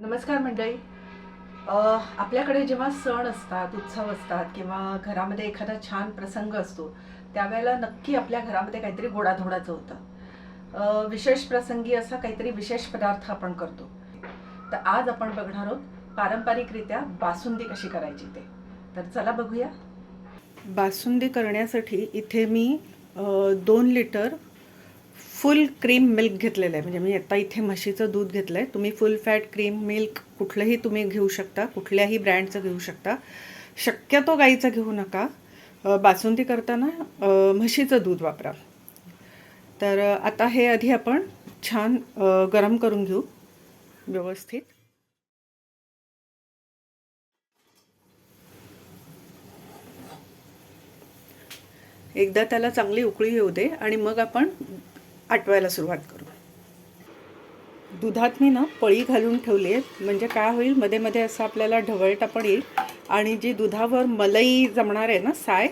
नमस्कार मंडळी. आपल्याकडे जेव्हा सण असतात उत्सव असतात किंवा घरामध्ये एखादा छान प्रसंग असतो त्यावेळेला नक्की आपल्या घरामध्ये काहीतरी गोडाधोडाचं होतं. विशेष प्रसंगी असा काहीतरी विशेष पदार्थ आपण करतो. तर आज आपण बघणार आहोत पारंपरिकरित्या बासुंदी कशी करायची ते. तर चला बघूया. बासुंदी करण्यासाठी इथे मी दोन लिटर फुल क्रीम मिल्क घेतलेलं आहे. म्हणजे मी आता इथे म्हशीचं दूध घेतलं आहे तुम्ही फुल फॅट क्रीम मिल्क कुठलंही तुम्ही घेऊ शकता. कुठल्याही ब्रँडचं घेऊ शकता. शक्यतो गाईचं घेऊ नका. बासुंदी करताना म्हशीचं दूध वापरा. तर आता हे आधी आपण छान गरम करून घेऊ. व्यवस्थित. एकदा त्याला चांगली उकळी येऊ दे आणि मग आपण आटवायला सुरुवात करू. दुधात मी ना पळी घालून ठेवली आहे म्हणजे काय होईल? मध्ये मध्ये असं आपल्याला ढवळता पण येईल. आणि जी दुधावर मलई जमणार आहे ना साय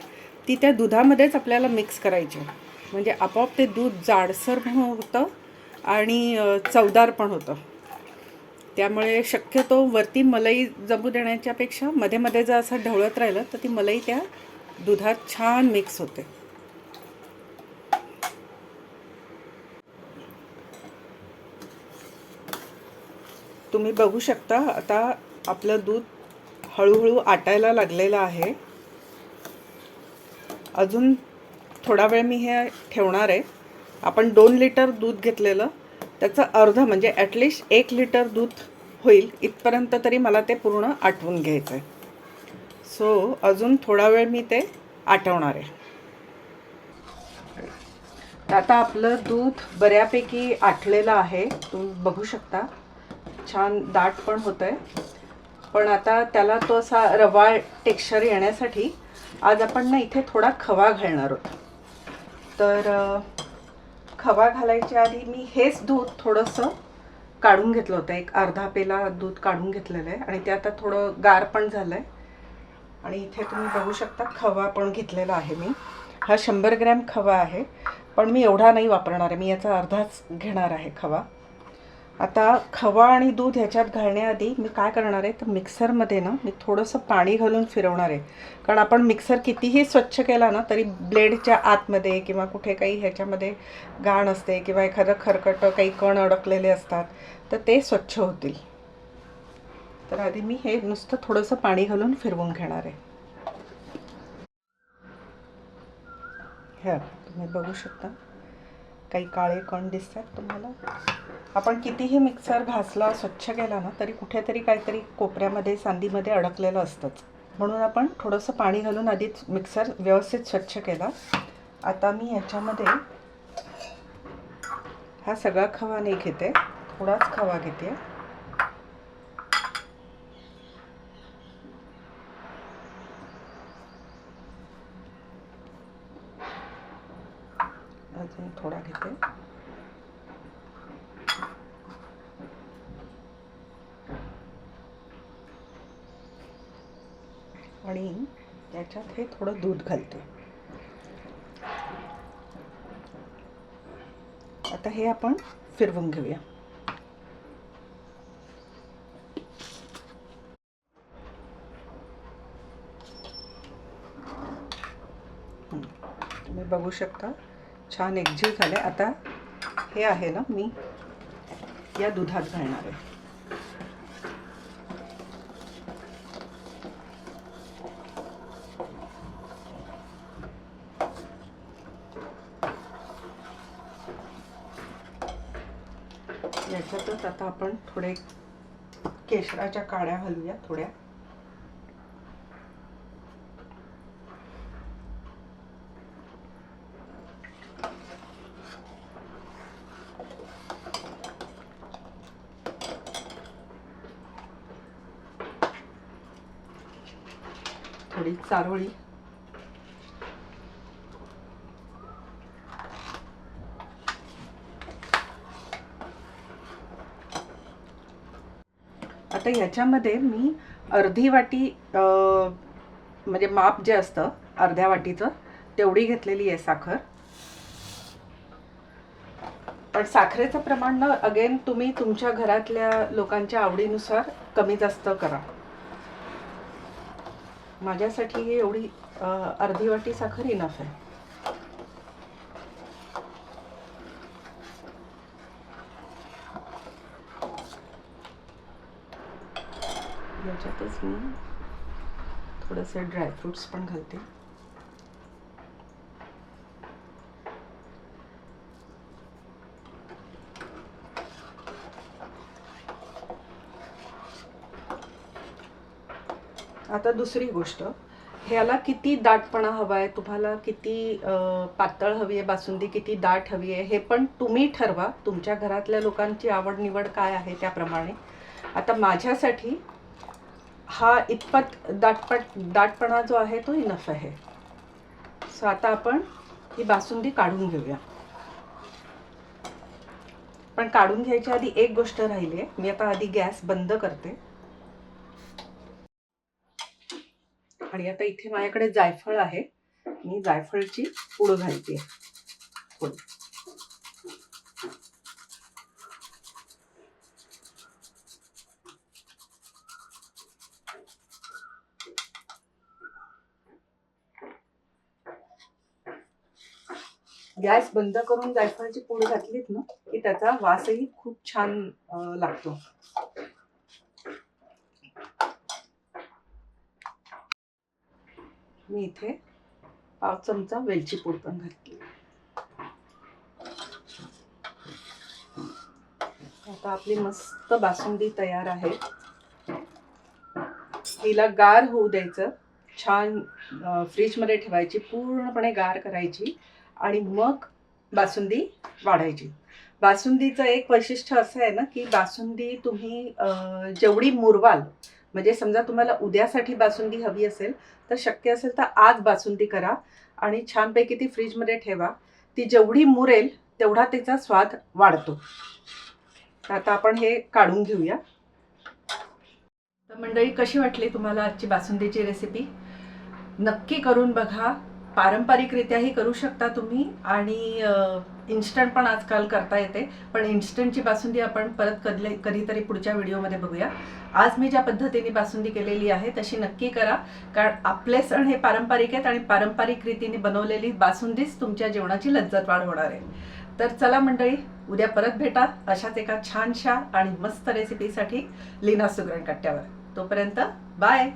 ती त्या दुधामध्येच आपल्याला मिक्स करायची आहे. म्हणजे आपोआप ते दूध जाडसर पण होतं आणि चवदार पण होतं. त्यामुळे शक्यतो वरती मलई जमू देण्याच्यापेक्षा मध्ये मध्ये जर असं ढवळत राहिलं तर ती मलई त्या दुधात छान मिक्स होते. तुम्ही बघू शकता आता आपलं दूध हळूहळू आटायला लागलेलं आहे. अजून थोडा वेळ मी हे ठेवणार आहे. आपण दोन लिटर दूध घेतलेलं त्याचं अर्ध म्हणजे ॲटलिस्ट एक लिटर दूध होईल इथपर्यंत तरी मला ते पूर्ण आटवून घ्यायचं आहे सो अजून थोडा वेळ मी ते आटवणार आहे. आता आपलं दूध बऱ्यापैकी आटलेलं आहे तुम्ही बघू शकता. छान दाट पण होतं आहे पण आता त्याला तो असा रवा टेक्स्चर येण्यासाठी आज आपण ना इथे थोडा खवा घालणार आहोत. तर खवा घालायच्या आधी मी हेच दूध थोडंसं काढून घेतलं होतं. एक अर्धा पेला दूध काढून घेतलेलं आहे आणि ते आता थोडं गार पण झालं आहे आणि इथे तुम्ही बघू शकता खवा पण घेतलेला आहे मी. हा शंभर ग्रॅम खवा आहे. पण मी एवढा नाही वापरणार आहे. मी याचा अर्धाच घेणार आहे खवा. आता खवा आणि दूध ह्याच्यात घालण्याआधी मी काय करणार आहे तर मिक्सरमध्ये ना मी थोडंसं पाणी घालून फिरवणार आहे. कारण आपण मिक्सर कितीही स्वच्छ केला ना तरी ब्लेडच्या आतमध्ये किंवा कुठे काही ह्याच्यामध्ये घाण असते किंवा एखादं खरकटं काही कण अडकलेले असतात तर ते स्वच्छ होतील. तर आधी मी हे नुसतं थोडंसं पाणी घालून फिरवून घेणार आहे. ह्या तुम्ही बघू शकता. काही काळे कण दिसतात तुम्हाला? आपण कितीही मिक्सर घासला स्वच्छ केला ना तरी कुठेतरी काहीतरी कोपऱ्यामध्ये सांदीमध्ये अडकलेलं असतंच. म्हणून आपण थोडंसं पाणी घालून आधीच मिक्सर व्यवस्थित स्वच्छ केला. आता मी ह्याच्यामध्ये हा सगळा खवा नाही घेते. थोडाच खवा घेते अजून थोडा घेते आणि त्याच्यात हे थोडं दूध घालते. आता हे आपण फिरवून घेऊया. तुम्ही बघू शकता छान एकजीव झाले आता हे आहे ना मी या दुधात घालणार आहे. याच्यातच आता आपण थोडे केशराच्या काड्या घालूया थोड्या. थोडी चारोळी. आता ह्याच्यामध्ये मी अर्धी वाटी म्हणजे माप जे असतं अर्ध्या वाटीचं तेवढी घेतलेली आहे साखर. पण साखरेचं प्रमाण ना अगेन तुम्ही तुमच्या घरातल्या लोकांच्या आवडीनुसार कमी जास्त करा. माझ्यासाठी एवढी अर्धी वाटी साखर इनफ आहे. याच्यातच मी थोडेसे ड्रायफ्रुट्स पण घालते. आता दुसरी गोष्ट ह्याला किती दाटपणा हवा आहे तुम्हाला किती पातळ हवी आहे बासुंदी किती दाट हवी आहे हे पण तुम्ही ठरवा. तुमच्या घरातल्या लोकांची आवड निवड काय आहे त्याप्रमाणे. आता माझ्यासाठी हा इतपत दाटपट दाटपणा जो आहे तो इनफ आहे. सो आता आपण ही बासुंदी काढून घेऊया. पण काढून घ्यायच्या आधी एक गोष्ट राहिली आहे मी आता आधी गॅस बंद करते. आणि आता इथे माझ्याकडे जायफळ आहे. मी जायफळची पूड घालते. हो. गॅस बंद करून जायफळची पूड घातलीत ना की त्याचा वासही खूप छान लागतो. मी इथे पाव चमचा वेलची पूड पण घातली. आता आपली मस्त बासुंदी तयार आहे. हिला गार होऊ द्यायचं. छान फ्रीजमध्ये ठेवायची पूर्णपणे गार करायची आणि मग बासुंदी वाढायची. बासुंदीचं एक वैशिष्ट्य असं आहे ना की बासुंदी तुम्ही अं, जेवढी मुरवाल म्हणजे समजा तुम्हाला उद्यासाठी बासुंदी हवी असेल तर शक्य असेल तर आज बासुंदी करा आणि छानपैकी ती फ्रीजमध्ये ठेवा. ती जेवढी मुरेल तेवढा तिचा स्वाद वाढतो. तर आता आपण हे काढून घेऊया. तर मंडळी कशी वाटली तुम्हाला आजची बासुंदीची रेसिपी नक्की करून बघा. पारंपरिकरित्याही करू शकता तुम्ही आणि इन्स्टंट पण आजकाल करता येते. पण इन्स्टंटची बासुंदी आपण परत कधले कधीतरी पुढच्या व्हिडिओमध्ये बघूया. आज मी ज्या पद्धतीने बासुंदी केलेली आहे तशी नक्की करा. कारण आपले सण हे पारंपरिक आहेत आणि पारंपरिक रीतीने बनवलेली बासुंदीच तुमच्या जेवणाची लज्जत वाढ होणार आहे. तर चला मंडळी उद्या परत भेटा अशाच एका छानशा आणि मस्त रेसिपीसाठी लीना सुगरण कट्ट्यावर. तोपर्यंत बाय